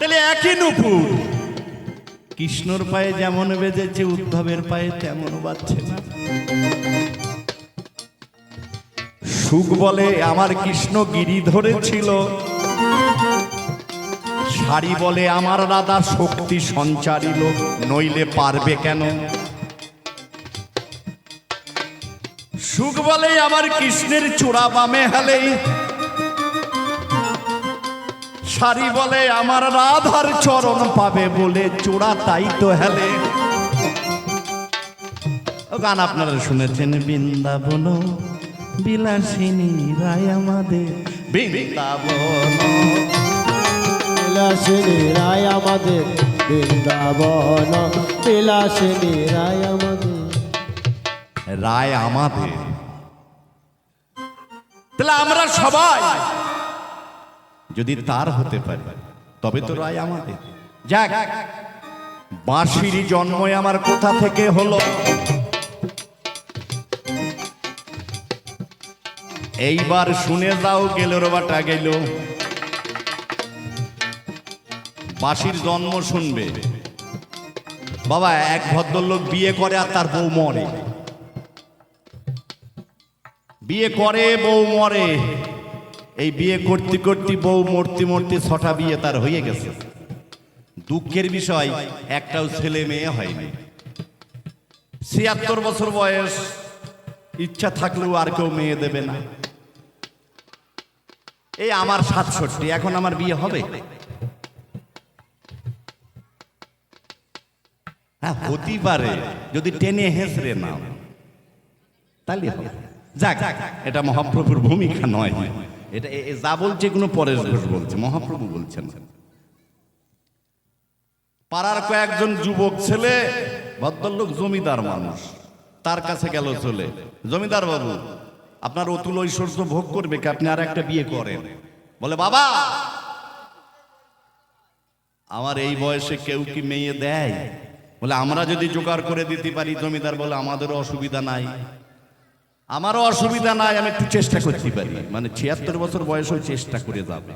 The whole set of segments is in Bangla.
তাহলে একই নুপুর। কৃষ্ণর পায়ে যেমন বেজেছে, উদ্ধবের পায়ে তেমন বাজছে না। সুখ বলে আমার কৃষ্ণ গিরি ধরেছিল। শাড়ি বলে আমার রাধা শক্তি সঞ্চারিল, নইলে পারবে কেন? সুখ বলে আমার কৃষ্ণের চূড়া বামে হেলে শাড়ি বলে আমার রাধার চরণ পাবে বলে চোরা তাই তো হেলে। গান আপনারা শুনেছেন বৃন্দাবন বিলাসিনী রায় আমাদের বৃন্দাবন। বিলাসিনী রায় আমাদের বৃন্দাবন বিলাসিনী রায় আমাদের। রায় আমাদের। তাহলে আমরা সবাই যদি তার হতে পারে, তবে তো রায় আমাদের। যাক, বাঁশির জন্মই আমার কোথা থেকে হলো? এইবার শুনে যাও গেল বাটা গেল। বাঁশির জন্ম শুনবে। বাবা, এক ভদ্রলোক বিয়ে করে আর তার বউ মরে। বিয়ে করে, বউ মরে। এই বিয়ে করতে করতে বউ মরতে মরতে ছটা বিয়ে তার হয়ে গেছে। দুঃখের বিষয়, একটাও ছেলে মেয়ে হয়নি। ছিয়াত্তর বছর বয়স, ইচ্ছা থাকলেও আর কেউ মেয়ে দেবে না। এই আমার সাতষট্টি, এখন আমার বিয়ে হবে? হ্যাঁ হতে পারে, যদি টেনে হেসরে নাও। তাহলে যাক, এটা মহাপ্রভুর ভূমিকা নয়। এটা যা বলছে কোনো পরেশ ঘোষ বলছে, মহাপ্রভু বলছেন। পাড়ার কয়েকজন যুবক ছেলে, ভদ্রলোক জমিদার মানুষ, তার কাছে গেল চলে। জমিদার বাবু, আপনার অতুল ঐশ্বর্য ভোগ করবে কি আপনি আর একটা বিয়ে করেন? বলে, বাবা, আমার এই বয়সে কেউ কি মেয়ে দেয়? বলে, আমরা যদি জোগাড় করে দিতে পারি, জমিদার বলে, আমাদেরও অসুবিধা নাই। আমারও অসুবিধা নাই, আমি একটু চেষ্টা করতে পারি মানে ছিয়াত্তর বছর বয়সেও চেষ্টা করে যাবে।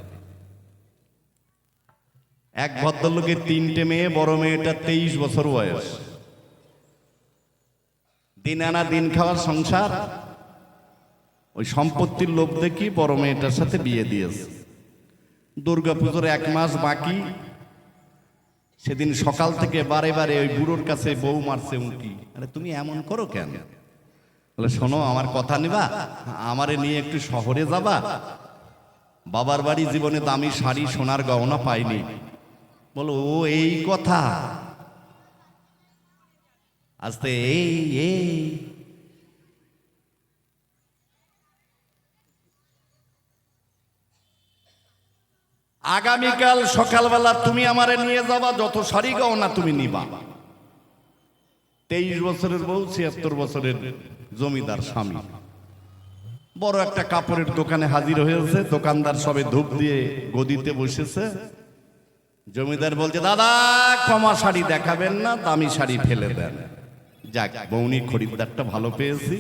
এক ভদ্রলোকের তিনটে মেয়ে, বড় মেয়েটা তেইশ বছর বয়স। দিন আনা দিন খাওয়ার সংসার। ওই সম্পত্তির লোভ দেখি বড় মেয়েটার সাথে বিয়ে দিয়েছে। দুর্গাপুজোর এক মাস বাকি। সেদিন সকাল থেকে বারে বারে ওই বুড়োর কাছে বউ মারছে উঁকি। আরে তুমি এমন করো কেন? বলে, শোনো, আমার কথা নিবা? আমারে নিয়ে একটু শহরে যাবা? বাবার বাড়ি জীবনে দামি শাড়ি, সোনার গহনা পাইনি। বলো, ও, এই কথা। আস্তে এই এই। আগামীকাল সকালবেলা তুমি আমারে নিয়ে যাবা, যত শাড়ি গহনা তুমি নিবা। তেইশ বছরের বউ, ছিয়াত্তর বছরের জমিদার স্বামী। বড় একটা কাপড়ের দোকানে হাজির হয়েছে, দোকানদার সবে ধূপ দিয়ে গদিতে বসেছে। জমিদার বলছে, দাদা কমা শাড়ি দেখাবেন না, দামি শাড়ি ফেলে দেন। যাক, বৌনি খরিদ্দারটা ভালো পেয়েছি।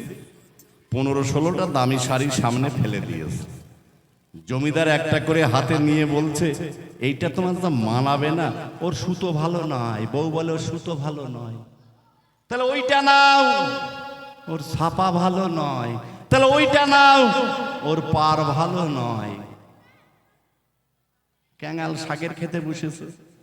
পনেরো ষোলোটা দামি শাড়ি সামনে ফেলে দিয়েছে। জমিদার একটা করে হাতে নিয়ে বলছে, এইটা তোমার তো মানাবে না, ওর সুতো ভালো নয়। বউ বলে, ওর সুতো ভালো নয়। তাহলে ওইটা নাও। ওর ছাপা ভালো নয়। তাহলে ওইটা নাও, ওর পার ভালো নয়। ক্যাঙাল শাকের খেতে বসেছে।